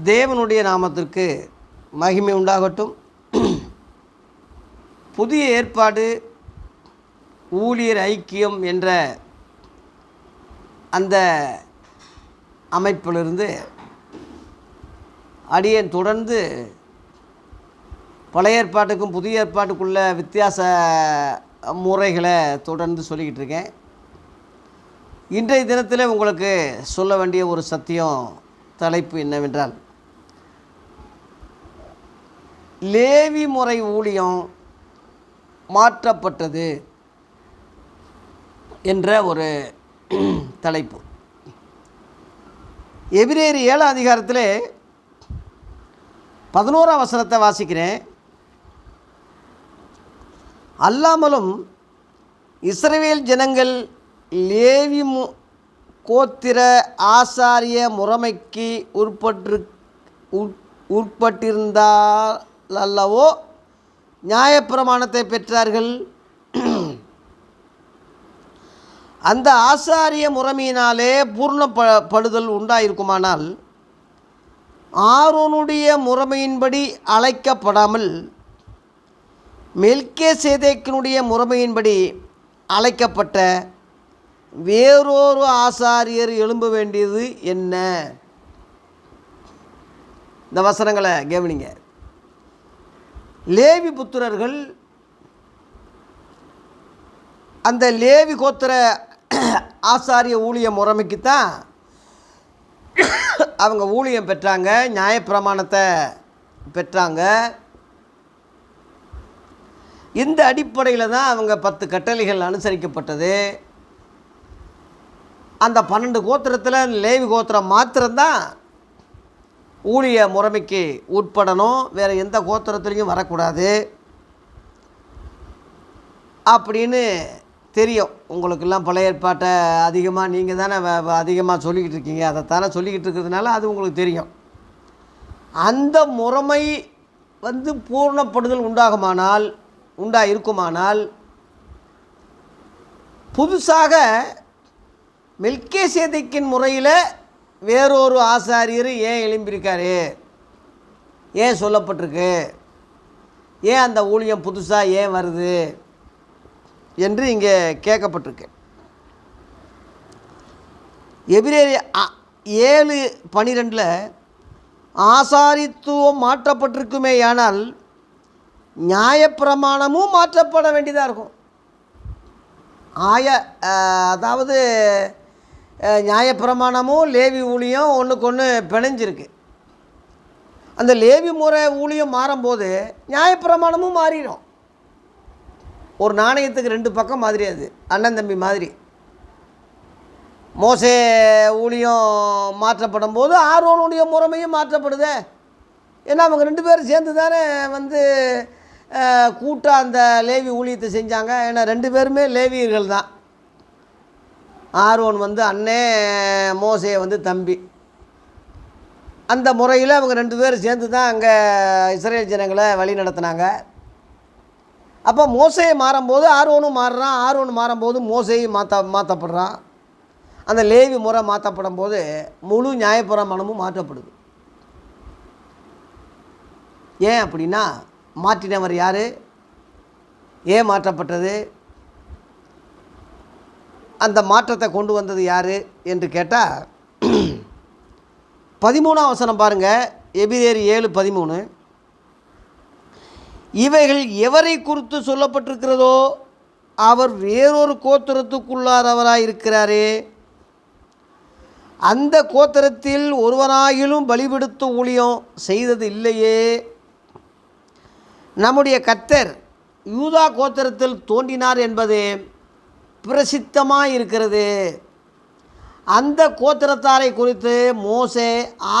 தேவனுடைய நாமத்திற்கு மகிமை உண்டாகட்டும். புதிய ஏற்பாடு ஊழியர் ஐக்கியம் என்ற அந்த அமைப்பிலிருந்து அடியேன் தொடர்ந்து பழைய ஏற்பாட்டுக்கும் புதிய ஏற்பாட்டுக்குள்ள வித்தியாச முறைகளை தொடர்ந்து சொல்லிக்கிட்டு இருக்கேன். இன்றைய தினத்தில் உங்களுக்கு சொல்ல வேண்டிய ஒரு சத்தியம் தலைப்பு என்னவென்றால் லேவி முறை ஊழியம் மாற்றப்பட்டது என்ற ஒரு தலைப்பு. எபிரேரி ஏழாம் அதிகாரத்தில் பதினோராம் வசனத்தை வாசிக்கிறேன். அல்லாமலும் இஸ்ரேல் ஜனங்கள் லேவி மு கோத்திர ஆசாரிய முறைமைக்கு உட்பட்டு உட்- உட்பட்டிருந்தால் அல்லவோ நியாயப்பிரமாணத்தை பெற்றார்கள். அந்த ஆசாரிய முறைமையினாலே பூர்ண ப படுதல் உண்டாயிருக்குமானால் ஆரோனுடைய முறைமையின்படி அழைக்கப்படாமல் மெல்கே சேதேக்கினுடைய முறைமையின்படி அழைக்கப்பட்ட வேறொரு ஆசாரியர் எழும்ப வேண்டியது என்ன? இந்த வசனங்களை கவனிங்க. லேவி புத்திரர்கள் அந்த லேவி கோத்திர ஆசாரிய ஊழிய முறைமைக்கு தான் அவங்க ஊழியம் பெற்றாங்க நியாயப்பிரமாணத்தை பெற்றாங்க. இந்த அடிப்படையில் தான் அவங்க பத்து கட்டளைகள் அனுசரிக்கப்பட்டது. அந்த பன்னெண்டு கோத்திரத்தில் லேவி கோத்திரம் மாத்திரம்தான் ஊழிய முறைமைக்கு உட்படணும். வேறு எந்த கோத்திரத்துலேயும் வரக்கூடாது. அப்படின்னு தெரியும். உங்களுக்கெல்லாம் பழைய ஏற்பாட்டை அதிகமாக நீங்கள் தானே அதிகமாக சொல்லிக்கிட்டு இருக்கீங்க. அதைத்தானே சொல்லிக்கிட்டு இருக்கிறதுனால அது உங்களுக்கு தெரியும். அந்த முறைமை வந்து பூர்ணப்படுதல் உண்டாகுமானால் உண்டா இருக்குமானால் புதுசாக மில்கே சேதிக்கின் முறையில் வேறொரு ஆசாரியர் ஏன் எழும்பியிருக்காரு? ஏன் சொல்லப்பட்டிருக்கு? ஏன் அந்த ஊழியம் புதுசாக ஏன் வருது? என்று இங்கே கேட்கப்பட்டிருக்கு. எபிரேரி அ- ஏழு பனிரெண்டில் ஆசாரித்துவம் மாற்றப்பட்டிருக்குமேயானால் நியாயப்பிரமாணமும் மாற்றப்பட வேண்டியதாக இருக்கும். ஆய அதாவது நியாயப்பிரமாணமும் லேவி ஊழியம் ஒன்றுக்கு ஒன்று பிணைஞ்சிருக்கு. அந்த லேவி முறை ஊழியம் மாறும்போது நியாயப்பிரமாணமும் மாறிடும். ஒரு நாணயத்துக்கு ரெண்டு பக்கம் மாதிரி அது அண்ணன் தம்பி மாதிரி. மோசே ஊழியம் மாற்றப்படும் போது ஆர்வனுடைய முறைமையும் மாற்றப்படுதே. ஏன்னா அவங்க ரெண்டு பேரும் சேர்ந்து தானே வந்து கூட்டாக அந்த லேவி ஊழியத்தை செஞ்சாங்க. ஏன்னா ரெண்டு பேருமே லேவியர்கள் தான் ஆர்வன் வந்து அண்ணே மோசே வந்து தம்பி. அந்த முறையில் அவங்க ரெண்டு பேரும் சேர்ந்து தான் அங்கே இஸ்ரேல் ஜனங்களை வழி நடத்துனாங்க. அப்போ மோசையை மாறும்போது ஆர்வனும் மாறுறான் ஆர்வன் மாறும்போது மோசையும் மாற்ற மாற்றப்படுறான் அந்த லேவி முறை மாற்றப்படும் போது முழு நியாயப்பிரமாணமும் மாற்றப்படுது. ஏன் அப்படின்னா மாற்றினவர் யார்? ஏன் மாற்றப்பட்டது? அந்த மாற்றத்தை கொண்டு வந்தது யார் என்று கேட்டால் பதிமூணாம் வசனம் பாருங்கள் எபிரேர் ஏழு பதிமூணு. இவைகள் எவரை குறித்து சொல்லப்பட்டிருக்கிறதோ அவர் வேறொரு கோத்திரத்துக்குள்ளாரவராக இருக்கிறாரே அந்த கோத்திரத்தில் ஒருவனாகிலும் பலிபெடுத்து ஊழியம் செய்தது இல்லையே. நம்முடைய கர்த்தர் யூதா கோத்திரத்தில் தோன்றினார் என்பதே பிரசித்தமாக இருக்கிறது அந்த கோத்திரத்தாரை குறித்து மோசே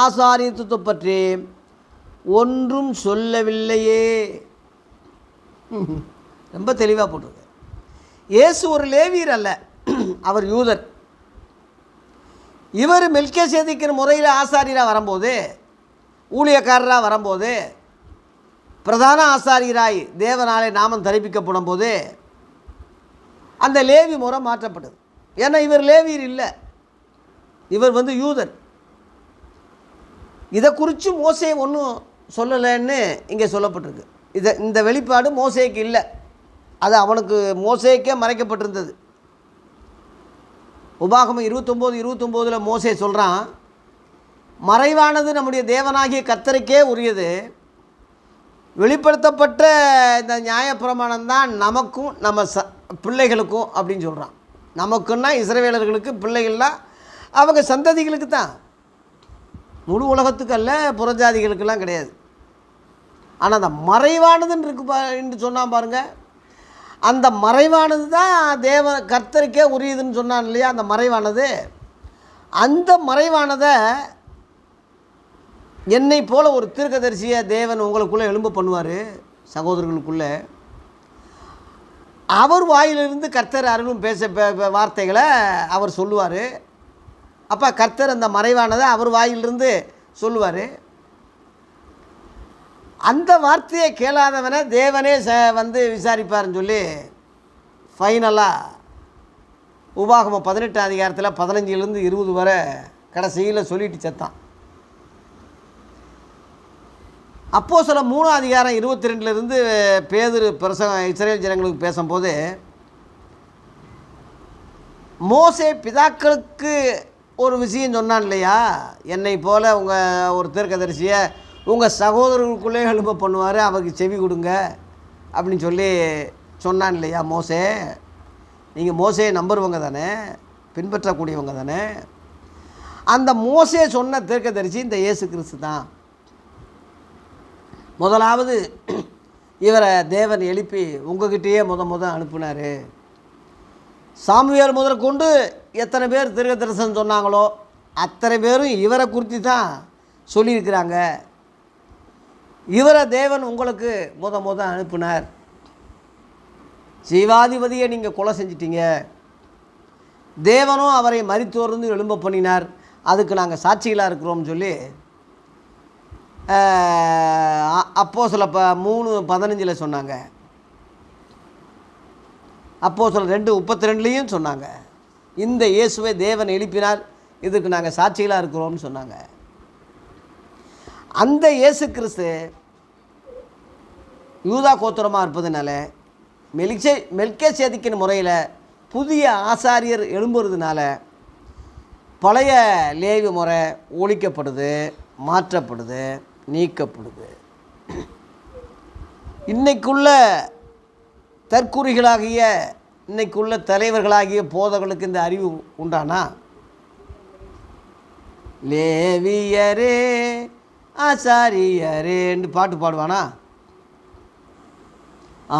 ஆசாரியத்துவத்தை பற்றி ஒன்றும் சொல்லவில்லையே. ரொம்ப தெளிவாக போட்டிருக்கு. இயேசு ஒரு லேவியர் அல்ல அவர் யூதர். இவர் மெல்கே சேதிக்கிற முறையில் ஆசாரியராக வரும்போது ஊழியக்காரராக வரும்போது பிரதான ஆசாரியராய் தேவனாலே நாமம் தரிப்பிக்கப்படும் போது அந்த லேவி முறை மாற்றப்படுது ஏன்னா இவர் லேவியர் இல்லை. இவர் வந்து யூதர். இதை குறித்து மோசே ஒன்றும் சொல்லலைன்னு இங்கே சொல்லப்பட்டிருக்கு. இதை இந்த வெளிப்பாடு மோசேக்கு இல்லை. அது அவனுக்கு மோசேக்கே மறைக்கப்பட்டிருந்தது. உபாகமம் இருபத்தொம்போது இருபத்தொம்போதில் மோசே சொல்கிறான் மறைவானது நம்முடைய தேவனாகிய கத்தருக்கே உரியது. வெளிப்படுத்தப்பட்ட இந்த நியாயப்பிரமாணம் தான் நமக்கும் நம்ம ச பிள்ளைகளுக்கும் அப்படின்னு சொல்கிறான் நமக்குன்னா இஸ்ரவேலர்களுக்கு பிள்ளைகள்லாம் அவங்க சந்ததிகளுக்கு தான். முழு உலகத்துக்கு அல்ல புறஜாதிகளுக்கெல்லாம் கிடையாது. ஆனால் அந்த மறைவானதுன்னு இருக்கு பா என்று சொன்னான் பாருங்கள் அந்த மறைவானது தான் தேவ கர்த்தருக்கே உரியதுன்னு சொன்னான் இல்லையா அந்த மறைவானது. அந்த மறைவானதை என்னை போல ஒரு தீர்க்கதரிசியை தேவன் உங்களுக்குள்ளே எலும்பு பண்ணுவார் சகோதரர்களுக்குள்ளே. அவர் வாயிலிருந்து கர்த்தர் அருளும் பேச வார்த்தைகளை அவர் சொல்லுவார். அப்போ கர்த்தர் அந்த மறைவானதை அவர் வாயிலிருந்து சொல்லுவார். அந்த வார்த்தையை கேளாதவனை தேவனே ச வந்து விசாரிப்பாருன்னு சொல்லி ஃபைனலாக உபாகம பதினெட்டாம் அதிகாரத்தில் பதினஞ்சிலேருந்து இருபது வரை கடைசியில் சொல்லிட்டு செத்தான். அப்போ சில மூணாம் அதிகாரம் இருபத்தி ரெண்டுலேருந்து பேதுரு பிரசங்க இஸ்ரேல் ஜனங்களுக்கு பேசும்போது மோசே பிதாக்களுக்கு ஒரு விஷயம் சொன்னான் இல்லையா? என்னை போல் உங்கள் ஒரு தீர்க்கதரிசியை உங்கள் சகோதரர்களுக்குள்ளே எழுப்ப பண்ணுவார் அவருக்கு செவி கொடுங்க அப்படின்னு சொல்லி சொன்னான் இல்லையா மோசே? நீங்கள் மோசையை நம்புறவங்க தானே பின்பற்றக்கூடியவங்க தானே? அந்த மோசே சொன்ன தீர்க்கதரிசி இந்த இயேசு கிறிஸ்து தான். முதலாவது இவரை தேவன் எழுப்பி உங்ககிட்டயே முத முத அனுப்புனார். சாமியார் முதல் கொண்டு எத்தனை பேர் திருக தரிசனம் சொன்னாங்களோ அத்தனை பேரும் இவரை குறித்து தான் சொல்லியிருக்கிறாங்க. இவரை தேவன் உங்களுக்கு முத முத அனுப்புனார். ஜீவாதிபதியை நீங்கள் கொலை செஞ்சிட்டீங்க. தேவனும் அவரை மறித்தோர்ந்து எழும்ப பண்ணினார். அதுக்கு நாங்கள் சாட்சிகளாக இருக்கிறோம்னு சொல்லி அப்போ சில ப மூணு பதினஞ்சில் சொன்னாங்க. அப்போ சில ரெண்டு முப்பத்தி ரெண்டுலேயும் சொன்னாங்க. இந்த இயேசுவை தேவன் எழுப்பினார் இதுக்கு நாங்கள் சாட்சிகளாக இருக்கிறோம்னு சொன்னாங்க. அந்த இயேசு கிறிஸ்து யூதா கோத்திரமாக இருப்பதுனால மெலிச்சே மெல்கே சேதிக்கிற முறையில் புதிய ஆசாரியர் எழும்புறதுனால பழைய லேவி முறை ஒழிக்கப்படுது மாற்றப்படுது நீக்கப்படுது. இன்னைக்குள்ள தற்குறிகளாகிய இன்னைக்குள்ள தலைவர்களாகிய போதர்களுக்கு இந்த அறிவு உண்டானா? லேவியரே ஆசாரியரேன்னு பாட்டு பாடுவானா?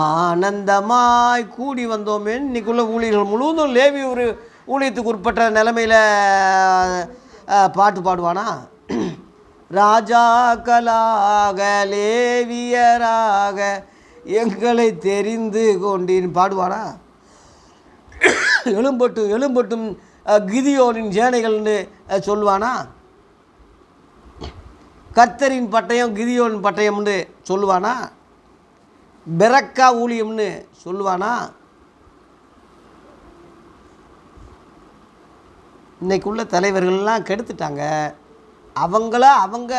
ஆனந்தமாய் கூடி வந்தோமே இன்னைக்குள்ள ஊழியர்கள் முழுவதும் லேவி ஒரு ஊழியத்துக்கு உட்பட்ட நிலைமையில் பாட்டு பாடுவானா? ராஜாக்களாக லேவியராக எங்களை தெரிந்து கொண்டின் பாடுவானா? எழும்பட்டும் எழும்பட்டும் கிதியோனின் சேனைகள்னு சொல்லுவானா கத்தரின் பட்டயம் கிதியோன் பட்டயம்னு சொல்லுவானா பெரக்கா ஊழியம்னு சொல்லுவானா இன்னைக்குள்ள தலைவர்கள்லாம் கெடுத்துட்டாங்க. அவங்கள அவங்க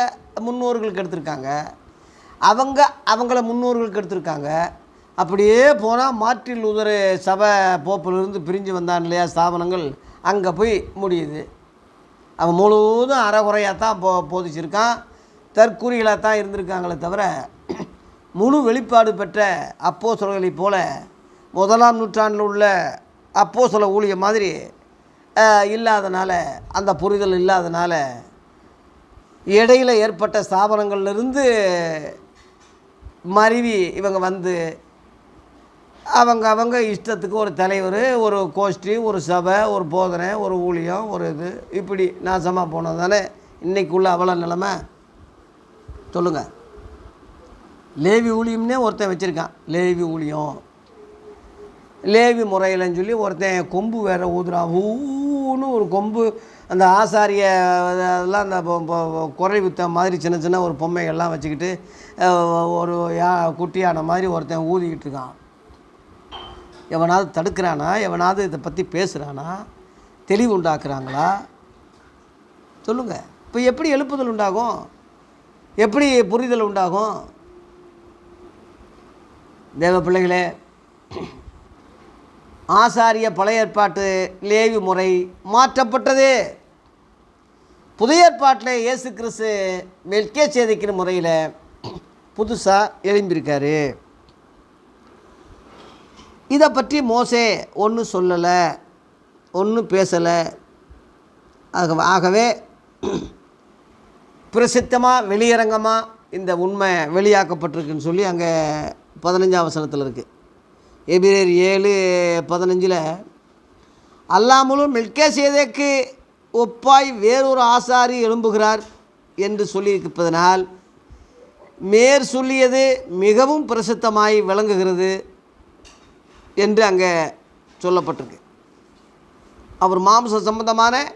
முன்னோர்களுக்கு எடுத்திருக்காங்க. அவங்க அவங்கள முன்னோர்களுக்கு எடுத்திருக்காங்க. அப்படியே போனால் மார்ட்டின் உதர சபை போப்பிலிருந்து பிரிஞ்சு வந்தான் இல்லையா ஸ்தாபனங்கள்? அங்கே போய் முடியுது. அவன் முழுவதும் அறகுறையாக தான் போ போதிச்சிருக்கான். தற்கூறிகளாக தான் இருந்திருக்காங்களே தவிர முழு வெளிப்பாடு பெற்ற அப்போ போல முதலாம் நூற்றாண்டில் உள்ள அப்போ சொல்ல ஊழிய மாதிரி இல்லாதனால அந்த புரிதல் இல்லாதனால இடையில் ஏற்பட்ட ஸ்தாபனங்கள்லேருந்து மருவி இவங்க வந்து அவங்க அவங்க இஷ்டத்துக்கு ஒரு தலைவர் ஒரு கோஷ்டி ஒரு சபை ஒரு போதனை ஒரு ஊழியம் ஒரு இது. இப்படி நாசமாக போனது தானே இன்றைக்குள்ள அவ்வளோ நிலமை. சொல்லுங்கள் லேவி ஊழியம்னே ஒருத்தன் வச்சுருக்கான். லேவி ஊழியம். லேவி முறையிலன்னு சொல்லி ஒருத்தன் கொம்பு வேற ஊதுறான். ஊன்னு ஒரு கொம்பு அந்த ஆசாரிய அதெல்லாம் அந்த குறை வித்த மாதிரி சின்ன சின்ன ஒரு பொம்மைகள்லாம் வச்சுக்கிட்டு ஒரு யா குட்டியான மாதிரி ஒருத்தன் ஊதிக்கிட்டு இருக்கான். எவனாவது தடுக்கிறானா? எவனாவது இதை பற்றி பேசுகிறானா தெளிவு உண்டாக்குறாங்களா? சொல்லுங்கள் இப்போ எப்படி எழுப்புதல் உண்டாகும்? எப்படி புரிதல் உண்டாகும்? தேவ பிள்ளைகளே ஆசாரிய பழைய ஏற்பாட்டு லேவி முறை மாற்றப்பட்டது. புதிய ஏற்பாட்டில் இயேசு கிறிஸ்து மெல்கே சேதிக்கிற முறையில் புதுசாக எழும்பியிருக்காரு. இதை பற்றி மோசே ஒன்றும் சொல்லலை ஒன்றும் பேசலை. ஆக ஆகவே பிரசித்தமாக வெளியரங்கமாக இந்த உண்மை வெளியாக்கப்பட்டிருக்குன்னு சொல்லி அங்கே பதினஞ்சாம் வசனத்தில் இருக்குது எபிரேர் ஏழு பதினஞ்சில் அல்லாமலும் மில்கே சேதேக்கு ஒப்பாய் வேறொரு ஆசாரி எழும்புகிறார் என்று சொல்லியிருப்பதனால் மேற் சொல்லியது மிகவும் பிரசித்தமாய் விளங்குகிறது என்று அங்கே சொல்லப்பட்டிருக்கு. அவர் மாம்ச சம்பந்தமான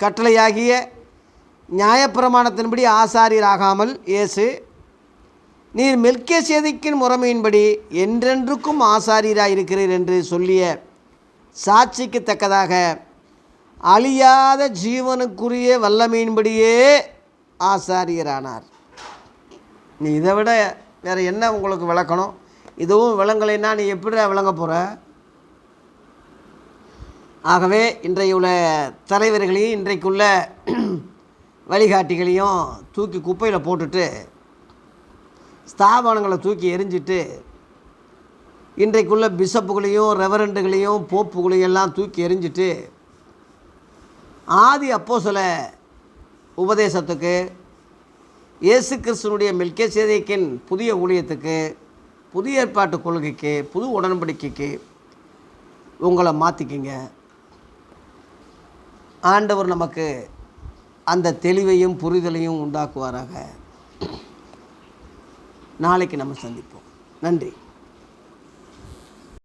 கட்டளையாகிய நியாயப்பிரமாணத்தின்படி ஆசாரியராகாமல் இயேசு நீர் மெல்கே சேதிக்கின் முறைமையின்படி என்றென்றுக்கும் ஆசாரியராக இருக்கிறீர் என்று சொல்லிய சாட்சிக்கு தக்கதாக அழியாத ஜீவனுக்குரிய வல்லமையின்படியே ஆசாரியரானார். நீ இதை விட வேறு என்ன உங்களுக்கு விளக்கணும்? இதுவும் விளங்கலைன்னா நீ எப்படி விளங்க போகிற ஆகவே இன்றைய உள்ள தலைவர்களையும் இன்றைக்குள்ள வழிகாட்டிகளையும் தூக்கி குப்பையில் போட்டுட்டு ஸ்தாபனங்களை தூக்கி எரிஞ்சிட்டு இன்றைக்குள்ள பிஷப்புகளையும் ரெவரண்டுகளையும் போப்புகளையும் எல்லாம் தூக்கி எரிஞ்சிட்டு ஆதி அப்போ சில உபதேசத்துக்கு இயேசு கிறிஸ்துனுடைய மில்கே சேதைக்கின் புதிய ஊழியத்துக்கு புதிய ஏற்பாட்டு கொள்கைக்கு புது உடன்படிக்கைக்கு உங்களை மாற்றிக்கிங்க ஆண்டவர் நமக்கு அந்த தெளிவையும் புரிதலையும் உண்டாக்குவாராக. நாளைக்கு நம்ம சந்திப்போம். நன்றி.